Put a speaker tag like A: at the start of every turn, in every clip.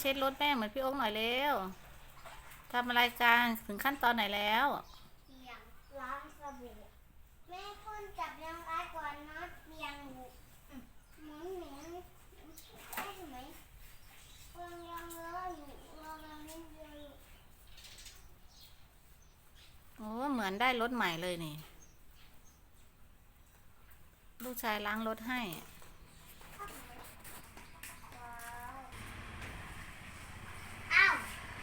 A: เช็ดรถแม่เหมือนพี่โอ๊กหน่อยเร็วทำอะไรกันถึงขั้นตอนไหนแล้ว
B: เปียงล้างสบู่แม่คนจับยังไงก่อนนะเปียงหมุนหมุนหมุนได้ไหมกำลังยังเลอะอยู่กำลังเล่นเยอะอยู่
A: โอ้เหมือนได้รถใหม่เลยนี่ ลูกชายล้างรถให้
B: อ้าว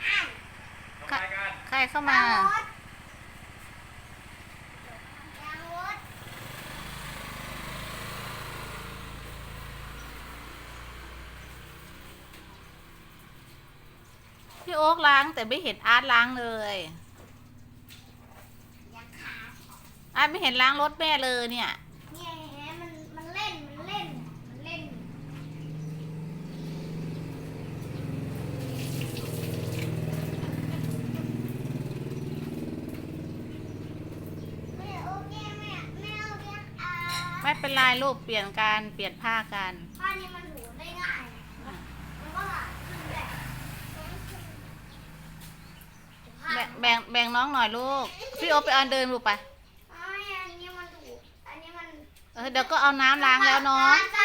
B: อ้าว
C: ทำอะไรกัน
A: ใครเข้ามา พี่โอ๊กล้างแต่ไม่เห็นอาร์ตล้างเลย
B: ยาด
A: อาร์ตไม่เห็นล้างรถแม่เลยเนี่ย
B: เนี่ยเห็นไหมมันมันเล่นมันเล่นมันเล่นไม่โอเคแม่ไม่โอเคอ่า
A: ไม่เป็นไรลูกเปลี่ยนการเปลี่ยนผ้ากัน
B: ผ้านี้มันถูได้ง่ายมันก็หลายขึ้นแหละ
A: แบ่งแบ่งแบ่งน้องหน่อยลูก พี่โอ๊กไปเอาเดินลูกไป
B: อันนี้มันถูอันนี้มัน
A: เออเดี๋ยวก็เอาน้ำล้างแล้วเนาะ
B: ล้างส